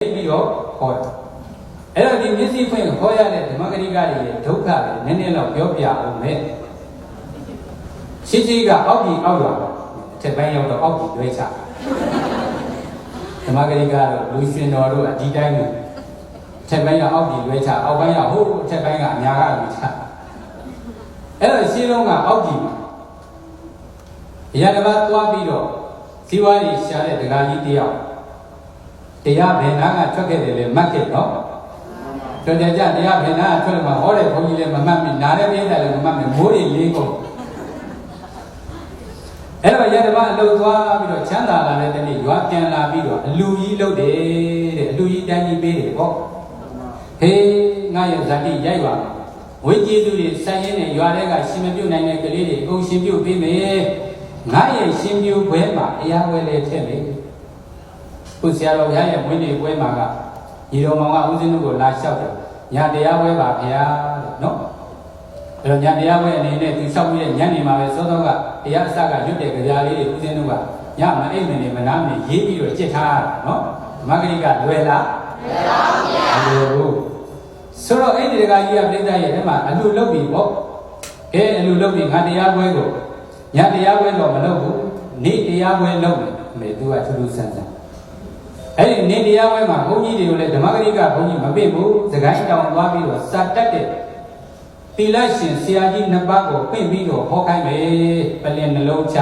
ပြီးတော့ဟောတယ်အဲ့တော့ဒီမျက်စိဖွင့်ဟောရတဲ့ဓမ္မဂရိကတွေရဲ့ဒုက္ခတွေနည်းနည်းတော့ပြောပြအောင်မယ်ရှိရှိကအောက်ကြီးအောက်ရွာတော့အထက်ပိုင်းရောက်တော့အောက်ကြီးလွဲချဓမ္မဂရိကတော့လူရှင်တော်တို့အဒီတိုင်းကိုအထက်ပိုင်းကအောက်ကြီးလွဲချအောက်ပိုင်းကဟိုးအထက်ပိုင်းကအများကလွဲချအဲ့တော့ရှင်းလုံးကအောက်ကြီးမှာအရာတစ်ပါးသွားပြီးတော့ဇီဝရီရှာတဲ့ဒကာကြီးတယောက် တရားဘယ်နာကထွက်ခဲ့တယ်လဲမှတ်ခဲ့တော့တော်ကြကြတရားဘယ်နာကထွက်လို့မှဟောတဲ့ဘုန်းကြီးလည်းမမှတ်မိနားတဲ့ပြည့်တယ်လည်းမမှတ်မိမိုးတွေလေးကုန်အဲ့တော့ရတပါအလုတ်သွားပြီးတော့ချမ်းသာလာတဲ့တနေ့ရွာပြန်လာပြီးတော့အလူကြီးလုပ်တယ်တဲ့အလူကြီးတန်းကြီးပေးတယ်ပေါ့ဟေးငါရဲ့ဇာတိရိုက်ပါဝိကျေးသူတွေဆိုင်ရင်းနဲ့ရွာတွေကရှင်မပြုတ်နိုင်တဲ့ကလေးတွေအကုန်ရှင်ပြုတ်ပေးမယ်ငါရဲ့ရှင်ပြုတ်ဘွဲမှာအရာဝဲလေးထည့်မယ် ခုဆရာတော်ဘုရားရဲ့ဝင်းနေပွဲမှာကညီတော်မောင်ကဦးဇင်းတို့ကိုလာလျှောက်တယ်ညာတရားဝဲပါဗျာတဲ့နော်အဲ့တော့ညာတရားဝဲအနေနဲ့သူလျှောက်ပြီးတဲ့ညနေမှာပဲစောစောကတရားအစကရွတ်တဲ့ကြရာလေးတွေဦးဇင်းတို့ကညမအိမ်မနေမနာမနေရေးပြီးတော့ကြစ်ထားတာနော်မဂ္ဂရိကလွယ်လားလွယ်ပါဗျာမလွယ်ဘူးဆိုတော့အဲ့ဒီတကကြီးကပြိဿရဲ့အဲ့မှာအလူလုတ်ပြီပေါ့အဲအလူလုတ်ပြီငါတရားပွဲကိုညတရားပွဲတော့မလုပ်ဘူးနေ့တရားပွဲလုပ်မယ်အမေသူကထူးထူးဆန်းဆန်း အဲ့ဒီနေ့တရားပွဲမှာဘုန်းကြီးတွေကိုလည်းဓမ္မဂရိကဘုန်းကြီးမပြည့်ဘူးစကိုင်းတောင်သွားပြီးတော့စာတက်တဲ့သီလရှင်ဆရာကြီးနှစ်ပါးကိုပြင့်ပြီးတော့ဟောခိုင်းမယ်ပလင်နှလုံးချ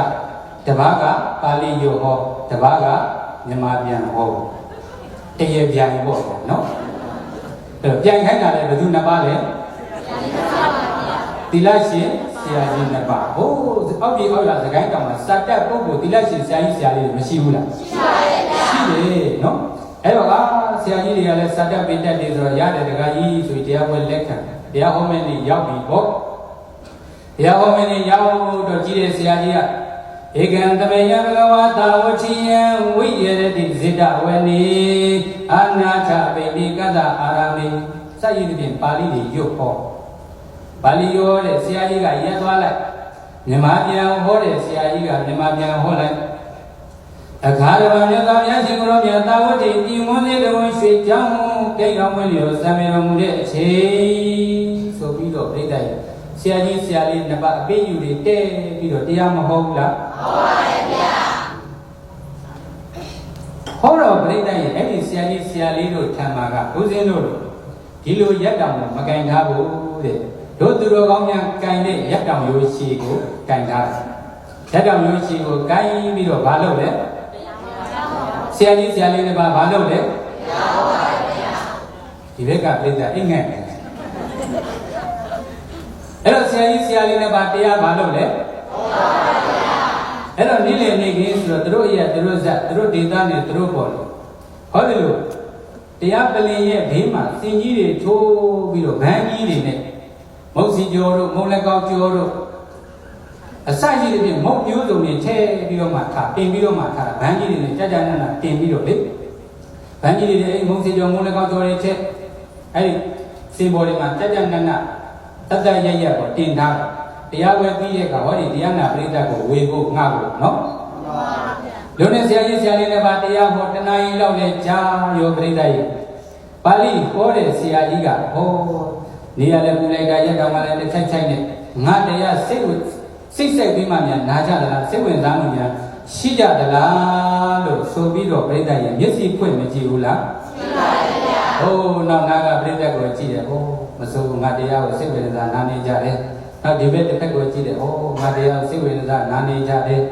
တပါးကပါဠိယောဟောတပါးကမြန်မာပြန်ဟောတရေပြန်ပေါ့နော်အဲ့တော့ပြန်ခိုင်းတာလည်းဘယ်သူနှစ်ပါးလဲသီလရှင်ဆရာကြီးနှစ်ပါးဟိုးအောက်ပြည်အောက်လာစကိုင်းတောင်မှာစာတက်ပုဂ္ဂိုလ်သီလရှင်ဆရာကြီးဆရာလေးတွေမရှိဘူးလားရှိပါ တယ်ရှိတယ်နော်အဲ့တော့ကဆရာကြီးတွေကလည်းစာတက်ပိတက်တယ်ဆိုတော့ရတယ်တခါကြီးဆိုပြီးတရားပွဲလက်ခံတရားဟောမယ့်နေ့ရောက်ပြီပေါ့တရားဟောမယ့်နေ့ရောက်တော့ကြည့်တဲ့ဆရာကြီးကဧကံတမေယဘဂဝတာဝတိယံဝိယရတိဇိတဝနေအာနာချပိတိကတ္တအာရမေစရည်ဖြင့်ပါဠိတွေရွတ်ဟောပါဠိရောတဲ့ဆရာကြီးကရက်သွားလိုက်မြန်မာပြန်ဟောတဲ့ဆရာကြီးကမြန်မာပြန်ဟောလိုက် အခါရမမြတ်သားများရှင်ကိုရောမြတ်သာဝတိပြည်မွန်းသေးတော်ရွှေကြောင်းဂိတ်တော်မွေးလျော်စံမေတော်မူတဲ့အချိန်ဆိုပြီးတော့ပြိတ္တရဲ့ဆရာကြီးဆရာလေးနှစ်ပါးအပိယူတွေတဲပြီးတော့တရားမဟောဘူးလားဟောပါတယ်ဗျာဟောတော့ပြိတ္တရဲ့အဲ့ဒီဆရာကြီးဆရာလေးတို့ထံမှာကဘုဇင်းတို့ဒီလိုရက်တောင်မကင်ထားဘူးတဲ့တို့သူတော်ကောင်းများကင်တဲ့ရက်တောင်ရိုးရှိကိုကင်ထားတယ်ရက်တောင်ရိုးရှိကိုကင်ပြီးတော့ဘာလုပ်လဲ ဆရာကြီးဆရာလေးတွေပါဘာလုပ်လဲဒီဘက်ကပြိတ္တအိမ်ငယ်တယ်အဲ့တော့ဆရာကြီးဆရာလေးတွေပါတရားဘာလုပ်လဲအဲ့တော့နေ့လည်နေ့ခင်းဆိုတော့သူတို့အရာသူတို့ဇက်သူတို့ဒေသနဲ့သူတို့ပေါ်လို့ဟောတယ်လို့တရားပလင်ရဲ့ဘေးမှာစင်ကြီးတွေထိုးပြီးတော့ဗန်းကြီးတွေနဲ့မုတ်စီကျော်တို့မုံလက်ကောက်ကျော်တို့ အစရှိတဲ့ပြင်မုတ်မျိုးစုံတွေထဲပြီးတော့မှထားတင်ပြီးတော့မှထားဗန်းကြီးတွေနဲ့ကြာကြာနာနာတင်ပြီးတော့လေဗန်းကြီးတွေအဲ့မုံစီကျော်မုံလက်ကောက်ကျော်တွေထဲအဲ့ဒီစင်ပေါ်တွေမှာကြာကြာနာနာတတ်တရရကိုတင်ထားတရားဝဲပြီးတဲ့အခါဟောဒီတရားနာပရိသတ်ကိုဝေဖို့ငှဖို့နော်လုံးနဲ့ဆရာကြီးဆရာလေးတွေပါတရားဟောတနာရီလောက်နဲ့ကြာရောပရိသတ်ကြီးပါဠိဟောတဲ့ဆရာကြီးကဟောနေရာလည်းပူလိုက်တာရက်တော်မှလည်းတစ်ထိုက်ထိုက်နဲ့ငါတရားစိတ်ဝင် စိတ်ဆက်ပြီးမှများနာကြသလားစိတ်ဝင်စားမှုများရှိကြသလားလို့ဆိုပြီးတော့ပြိဿရဲ့မျက်စိဖွင့်မကြည့်ဘူးလားရှိပါတယ်ဗျာဟိုးနောက်နာကပြိဿကိုကြည့်တယ်ဟိုးမဆိုးငါတရားကိုစိတ်ဝင်စားနာနေကြတယ်နောက်ဒီဘက်တစ်ဖက်ကိုကြည့်တယ်ဟိုးငါတရားကိုစိတ်ဝင်စားနာနေကြတယ်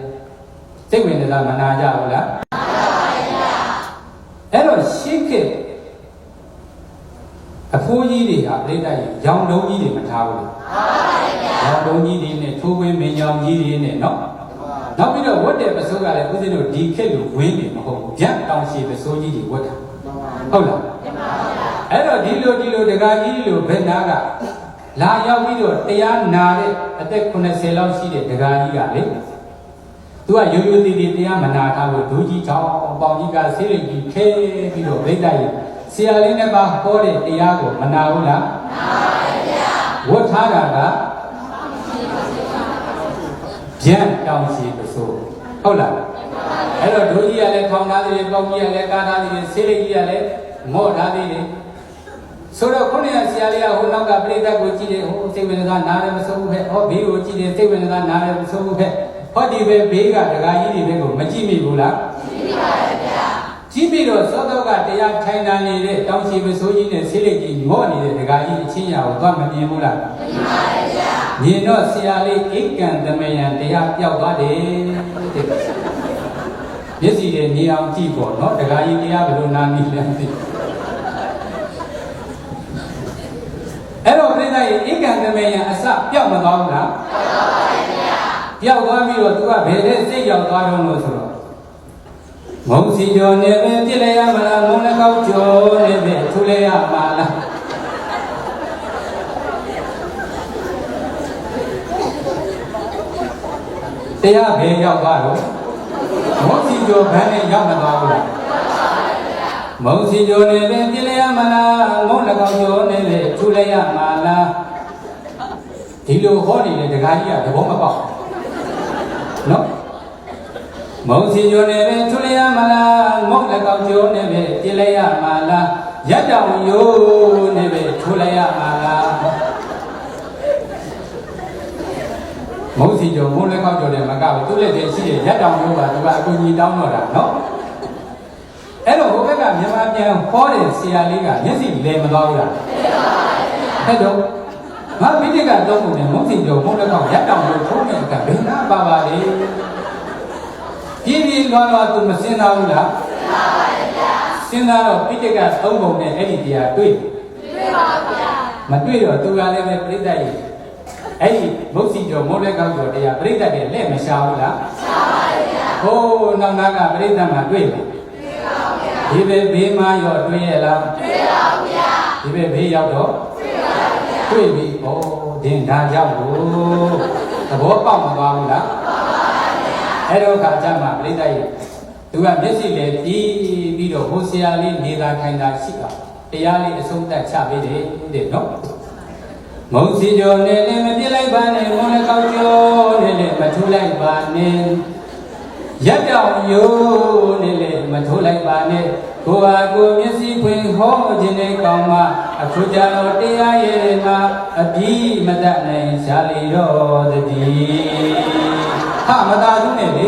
စိတ်ဝင်စားမနာကြဘူးလားမှန်ပါဗျာအဲ့တော့ရှိခဲ့အဖိုးကြီးတွေကပြိဿရဲ့ရောင်တုံးကြီးတွေမထားဘူးလားမှန်ပါ ဗျာရောင်တုံးကြီးတွေနဲ့ထိုးခွင်းမင်းရောင်ကြီးတွေနဲ့နော်နောက်ပြီးတော့ဝတ်တဲ့ပစိုးကလည်းဦးဇင်းတို့ဒီခေတ်လိုဝင်းနေမဟုတ်ဘူးဗျက်တောင်ရှိပစိုးကြီးတွေဝတ်တာဟုတ်လားမှန်ပါဗျာအဲ့တော့ဒီလိုဒီလိုဒကာကြီးလိုဘယ်နာကလာရောက်ပြီးတော့တရားနာတဲ့အသက်80လောက်ရှိတဲ့ဒကာကြီးကလေသူကရိုးရိုးသေးသေးတရားမနာထားဘူးဒူးကြီးချောင်းပေါင်ကြီးကဆေးရိပ်ကြီးခဲပြီးတော့ဗိဒ္ဓရဲ့ဆရာလေးနဲ့ပါဟောတဲ့တရားကိုမနာဘူးလားနာပါဗျာဝတ်ထားတာက ဗျံတောင်ရှိပစိုးဟုတ်လားအဲ့တော့ဒိုးကြီးကလည်းထောင်သားတွေပေါက်ကြီးကလည်းကားသားတွေဆေးရိပ်ကြီးကလည်းမော့ထားသေးတယ်ဆိုတော့ခုနကဆရာလေးကဟိုနောက်ကပြိတ္တကိုကြည့်တယ်ဟိုစိတ်ဝင်စားနားလည်းမစိုးဘူးဖက်ဟောဘေးကိုကြည့်တယ်စိတ်ဝင်စားနားလည်းမစိုးဘူးဖက်ဟောဒီပဲဘေးကဒကာကြီးတွေဘက်ကိုမကြည့်မိဘူးလားကြည့်ပြီးတော့သောတော့ကတရားထိုင်တာနေတဲ့တောင်ချီမဆိုးကြီးနဲ့ဆေးလိပ်ကြီးမော့နေတဲ့ဒကာကြီးအချင်းရာကိုသွားမမြင်ဘူးလားမြင်ပါဗျာ မြင်တော့ဆရာလေးဧကံသမယံတရားပြောက်သွားတယ်တဲ့မျက်စီတွေမြင်အောင်ကြည့်ပေါ့နော်ဒကာကြီးတရားဘယ်လိုနာနေလဲမသိဘူးအဲ့တော့ပြိဿရဲ့ဧကံသမယံအစပြောက်မသွားဘူးလားပြောက်သွားပြီဗျာပြောက်သွားပြီးတော့သူကဘယ်နဲ့စိတ်ရောက်သွားတော့လို့ဆိုတော့မုံစီကျော်နေပဲပြစ်လိုက်ရမလားမုံလည်းကောက်ကျော်နေပဲထူလိုက်ရမှာလား တရားဘယ်ရောက်သွားတော့မုံစီကျော်ဘန်းနဲ့ရောက်မသွားဘူးလားမုံစီကျော်နေပဲပြစ်လိုက်ရမလားမုံလည်းကောက်ကျော်နေပဲထူလိုက်ရမှာလားဒီလိုဟောနေတဲ့ဒကာကြီးကသဘောမပေါက်နော်မုံစီညိုနေပဲထွလျာမလားမုံလည်းကောက်ကျိုးနေပဲပြလိုက်ရမလားရက်တောင်ယိုးနေပဲထွလိုက်ရမလား မုံစီညိုမုံလည်းကောက်ကျိုးတယ်မကဘူးသူလည်းတည်းရှိရရက်တောင်ယိုးပါသူကအကူကြီးတောင်းတော့တာနော်အဲ့တော့ဟိုဘက်ကမြန်မာပြန်ဟောတဲ့ဆရာလေးကမျက်စိလဲမသွားဘူးလားအဲ့တော့ငါမိတိကတော့ပုံနဲ့မုံစီညိုမုံလည်းကောက်ရက်တောင်ယိုးထုံးတဲ့ကဘယ်နာပါပါလေပြင်းပြင်းလွှမ်းလွှမ်းသူမစင်သားဘူးလားစင်သားပါဗျာစင်သားတော့ပိဋကသုံးပုံနဲ့အဲ့ဒီတရားတွေ့တွေ့ပါဗျာမတွေ့တော့သူကလည်းပဲပြိတ္တရဲ့ အဲ့ဒီမုတ်စီကျော်မိုးလက်ကောက်ကျော်တရားပြိတ္တရဲ့လက်မရှာဘူးလားရှာပါဗျာဟိုးနောက်နာကပြိတ္တမှာတွေ့တယ်တွေ့ပါဗျာဒီပဲဘေးမရောတွေ့ရလားတွေ့ပါဗျာဒီပဲဘေးရောက်တော့တွေ့ပါဗျာတွေ့ပြီဩဒင်ဒါကြောင့်ကိုသဘောပေါက်မသွားဘူးလားအဲ့တော့ခါကျမှပြိဿရဲ့သူကမျက်စိလည်းပြီးပြီးတော့ဟိုဆရာလေးနေတာခိုင်တာရှိတာတရားလေးအဆုံးသတ်ချပေးတယ်တဲ့နော် မုံစီကျော်နဲ့လည်းမပြစ်လိုက်ပါနဲ့မုံလည်းကောက်ကျော်နဲ့လည်းမထူလိုက်ပါနဲ့ရက်တောင်ယိုးနဲ့လည်းမထိုးလိုက်ပါနဲ့ကိုဟာကိုမျက်စိဖွင့်ဟောခြင်းနဲ့ကောင်းမှအခုကြတော့တရားရဲ့မှာအပြီးမတတ်နိုင်ရှားလေတော့တည်းဟာမသာသူနဲ့လေ